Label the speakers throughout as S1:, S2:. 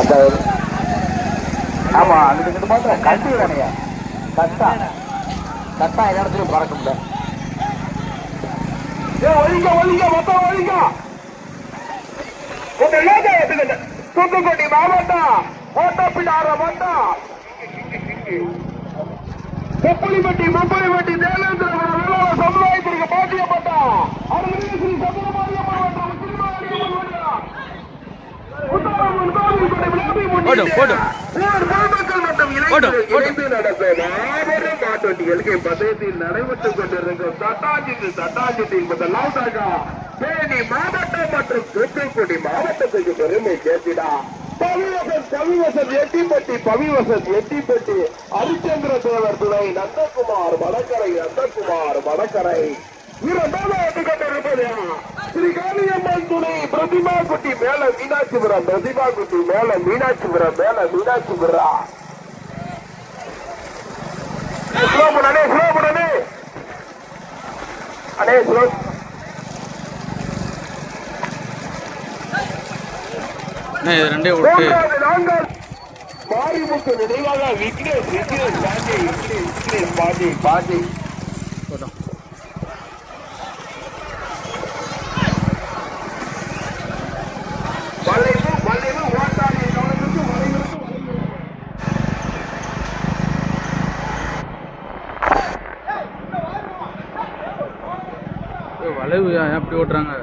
S1: அந்த ஆமா அங்கிட்டு கிட்ட மாத்திரம் கட்டு தானையா கட்டா. கட்டா எல்லா இடத்துலயும் பறக்க முடியாது. ஏ ஒழிக்க ஒழிக்க மொத்தம் ஒழிக்க தூத்துக்குடி மாவட்டம் ஓட்டப்பிடார மாவட்டம் முப்பளிப்பட்டி முப்பளிப்பட்டி தேவேந்திர சமுதாயத்திற்கு பாட்டியப்பட்டான் அருள்மிகு ஸ்ரீ சதுரமாரியம்மன் இணைந்து நடக்கும் மாபெரும் மாட்டுவண்டிகளுக்கு இப்பதயத்தில் நடைபெற்றுக் கொண்டிருக்கும் தட்டாஞ்சிட்டு தட்டாஞ்சிட்டு முதலாவதாக தேனி மாவட்டம் மற்றும் தூத்துக்குடி மாவட்டத்துக்கு பெருமை சேர்த்திடா. பவிவசன் பவிவசன் எட்டிப்பட்டி பவிவசன் எட்டிப்பட்டி. ஹரிச்சந்திர தேவர் துணை நந்தகுமார் வடக்கரை நந்தகுமார் வடக்கரை. இரண்டாவது கொண்டிருப்பது ஸ்ரீ காளியம்மன் துணை பிரதிமா குட்டி மேல மீனாட்சிபுரம் பிரதிமா குட்டி மேல மீனாட்சிபுரம் மேல மீனாட்சிபுரம். ஸ்லோ பண்ணே ஸ்லோ பண்ணே அண்ணே. ஸ்லோ
S2: ரெண்டே விட்டு
S1: மாரிமுத்து நினைவாக விக்னேஷ் விக்னேஷ் பாண்டி விக்னேஷ் விக்னேஷ் பாண்டி பாண்டி
S2: போட்டோம்.
S1: வளைவு
S2: ஏன் அப்படி ஓட்டுறாங்க?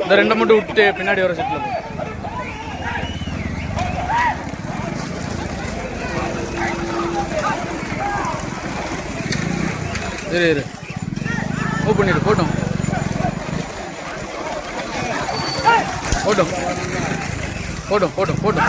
S2: இந்த ரெண்டை மட்டும் விட்டு பின்னாடி வர செட்டில் இரு இரு. ஓ பண்ணிடு போட்டோம் போட்டோம் போட்டோம் போட்டோம் போட்டோம்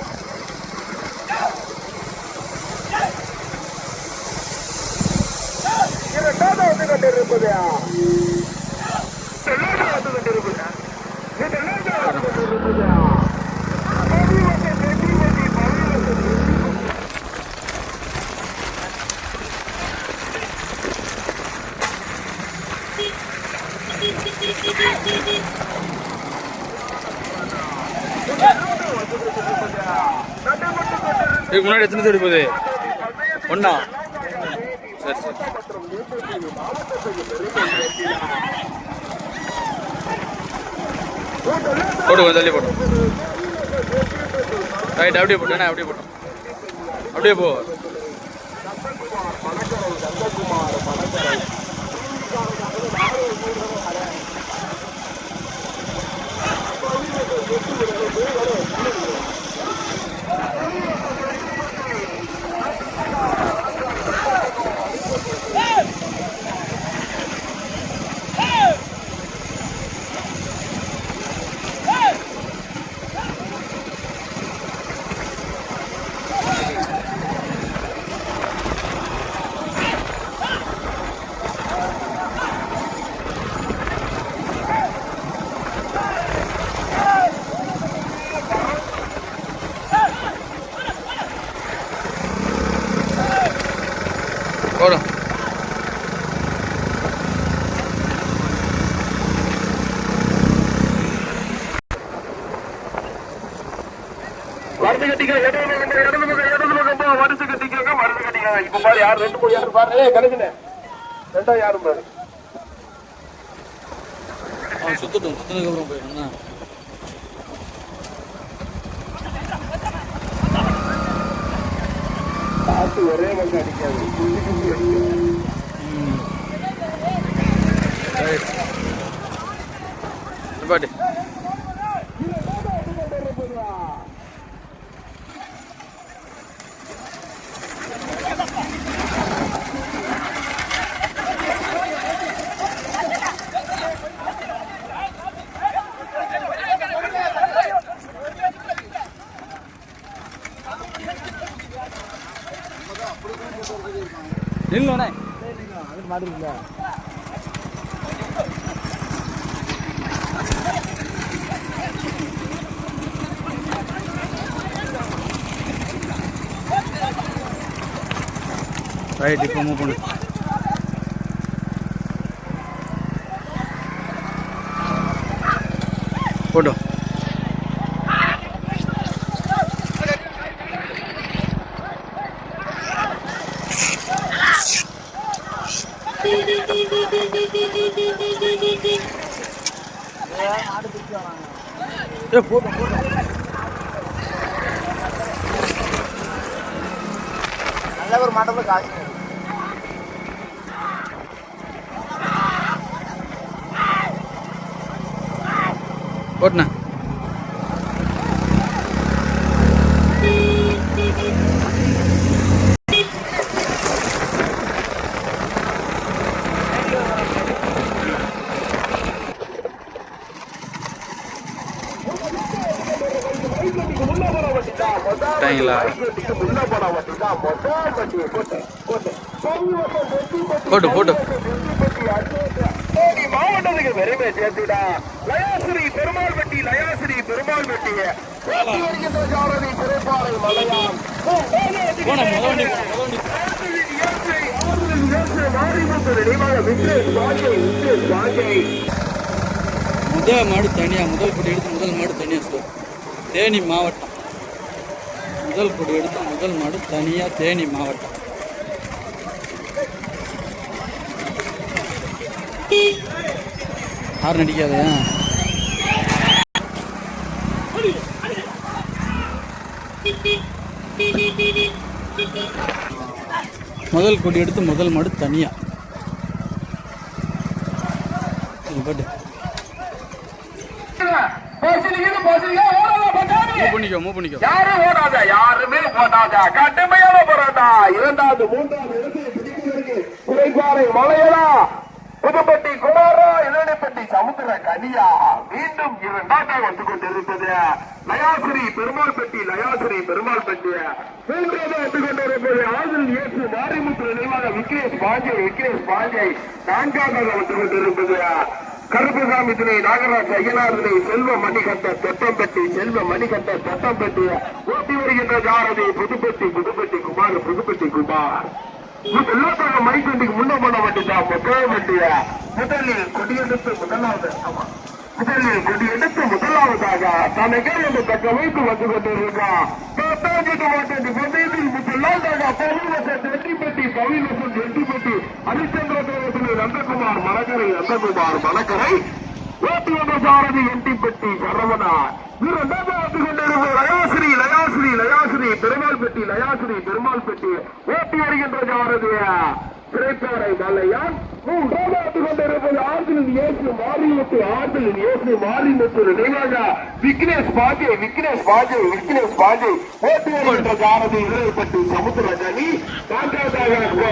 S1: இரண்டாவது வந்து கொண்டிருப்பது இரண்டாவது வந்து கொண்டிருப்பது இரண்டாவது வந்து கொண்டிருப்பது பவிவசன் எட்டிப்பட்டி பவிவசன்
S2: இதுக்கு முன்னாடி எத்தனை சைடு போகுது ஒண்ணா? சரி சரி போட்டு தள்ளி போட்டோம் ரைட் அப்படியே போட்டேன் அப்படியே போட்டோம் அப்படியே போ.
S1: கட்டிக்க இடது பக்கம் இடது பக்கம் இடது பக்கம் போ வரிசை கட்டிக்கோங்க வரிசை கட்டிக்க மாட்டீங்க இப்ப பாரு யார் ரெண்டு மூணு யாரு பாரு. ஏய் கணக்குனே ரெண்டா யாரும் பாரு.
S2: சுத்தட்டும் சுத்தினதுக்கு அப்புறம் போயிடணும்
S1: காத்து ஒரே பங்கு அடிக்காது
S2: ரைட் இப்போ மூவ் பண்ணு. போட்டோம் ஏ போட்டோம் போட்டோம்
S3: நல்ல ஒரு மண்டபம் காசு
S2: போட்டுண்ணே. விட்டாங்களா? போட்டு, போட்டு.
S1: மாவட்டத்துக்கு பெருமை சேர்த்துடா லயாசிரி பெருமாள் வெட்டி லயாசிரி பெருமாள் வெட்டி வருகின்ற ஜாரதி சிறைப்பாறை மலையாம்.
S2: முதல் மாடு தனியாக முதல் கொடி எடுத்து முதல் மாடு தனியாக சார் தேனி மாவட்டம். முதல் கொடி எடுத்த முதல் மாடு தனியாக தேனி மாவட்டம். யார் நடிக்காத? முதல் கொடி எடுத்து முதல் மாடு தனியாக பாட்டு. மூவ் பண்ணிக்கோ மூவ் பண்ணிக்கோ.
S1: யாரும் ஓடாத யாருமே ஓடாத. கடுமையான போராட்டம். இரண்டாவது மூன்றாவது இடத்தை குறைபாறை மலையலா. புதுப்பட்டி குமாரா இளநிப்பட்டி சமுத்திர கனியா. மீண்டும் இரண்டாக வந்து கொண்டிருப்பது லயாசிரி பெருமாள் பெட்டி லயாசிரி பெருமாள் பெட்டி மூன்றாவது வந்து கொண்டிருப்பது ஆதில் இயேசு மாரிமுத்து நினைவாக விக்னேஷ் பாஞ்சை விக்னேஷ் பாஞ்சை. நான்காவது வந்து கொண்டிருப்பது கருப்புசாமி துணை நாகராஜ் ஐயனார் துணை செல்வ மணிகண்ட தொட்டம்பட்டி செல்வ மணிகண்ட தொட்டம்பட்டி ஓட்டி வருகின்ற ஜாரதி புதுப்பட்டி புதுப்பட்டி குமார் புதுப்பட்டி குமார். எல்லாத்தாங்க மணிக்கண்டிக்கு முன்ன பண்ண மாட்டேதா முதல் வண்டிய? முதலில் கொடியெடுத்து முதலாவது ஆமா. முதலில் கொடியெடுத்து முதலாவதாக தனக்கே என்று தக்க வைத்து வந்து கொண்டிருக்கான் பத்தாஞ்சிட்டு மாட்டேன் பந்தயத்தில் முதலாவதாக பவிவசன் வெட்டிப்பட்டி பவிவசன் வெட்டிப்பட்டி ஹரிச்சந்திர தேவத்தில் நந்தகுமார் மலக்கரை நந்தகுமார் மலக்கரை ஓட்டி வந்த சாரதி எட்டிப்பட்டி சரவணா இரண்டாவது வந்து லயாசிரி லயாசிரி லயாசிரி பெருமாள் பெட்டி லயாசிரி பெருமாள் பெட்டி ஓட்டி வருகின்ற சாரதி சிறைப்பாறை மலையான் மூன்றாவது வந்து கொண்டிருப்பது ஆறுதலின் இயேசு மாரிமுத்து ஆறுதலின் இயேசு மாரிமுத்து நினைவாக விக்னேஷ் பாஜே விக்னேஷ் பாஜே விக்னேஷ் பாஜே ஓட்டி என்ற சாரதி இளையப்பட்டி சமுத்திரகனி நான்காவதாக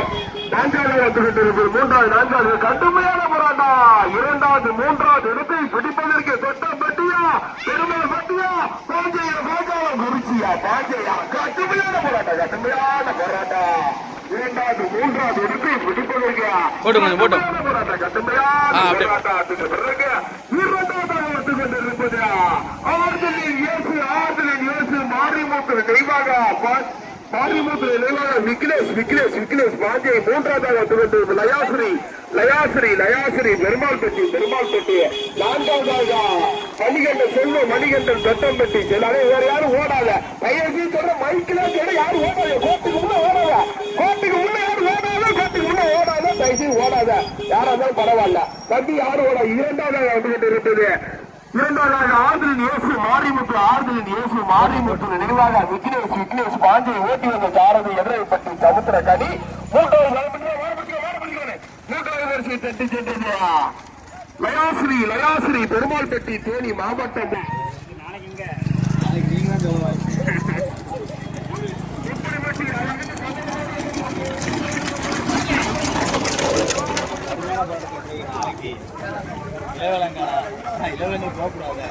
S1: நான்காவது வந்து கொண்டிருப்பது மூன்றாவது நான்காவது கடுமையான போராட்டம் இரண்டாவது மூன்றாவது இடத்தை பிடிப்பதற்கு தொட்டப்பட்டியா பெருமாள் பட்டியா? பாஞ்சையா பாஜாவா குறிச்சியா? பாஞ்சையா. கடுமையான போராட்டம் கடுமையான போராட்டம் இரண்டாவது மூன்றாவது இடத்தை பிடிப்பதற்கு
S2: போட்டு போட்டு.
S1: வந்து கொண்டிருப்பது ஆறுதலின் இயேசு ஆறுதலின் இயேசு மாரிமுத்து தெய்வாக மாரிமுத்து நினைவாக விக்னேஷ் விக்னேஷ் விக்னேஷ் பாஞ்சை மூன்றாவதாக வந்து கொண்டிருப்பது லயாசிரி லயாசிரி லயாசிரி பெருமாள் பெட்டி பெருமாள் பெட்டி நான்காவதாக மணிகண்டன் செல்வ மணிகண்டன் தொட்டம்பட்டி எல்லாரும் வேற யாரும் ஓடாத. பரவாயில்ல. வண்டி யாரும் ஓட? இரண்டாவதாக வந்து கொண்டு இருப்பது இரண்டாவதாக ஆறுதலின் இயேசு மாரிமுத்து ஆறுதலின் இயேசு மாரிமுத்து நினைவாக விக்னேஷ் விக்னேஷ் பாஞ்சை ஓட்டி வந்த சாரதி எதிரை பற்றி சமுத்திர கனி. மூன்றாவது மூன்றாவது வரிசை தட்டி சென்றது லயாசிரி லயாசிரி பெருமாள் பெட்டி தேனி மாவட்டம்
S3: இளவங்க போகக்கூடாது.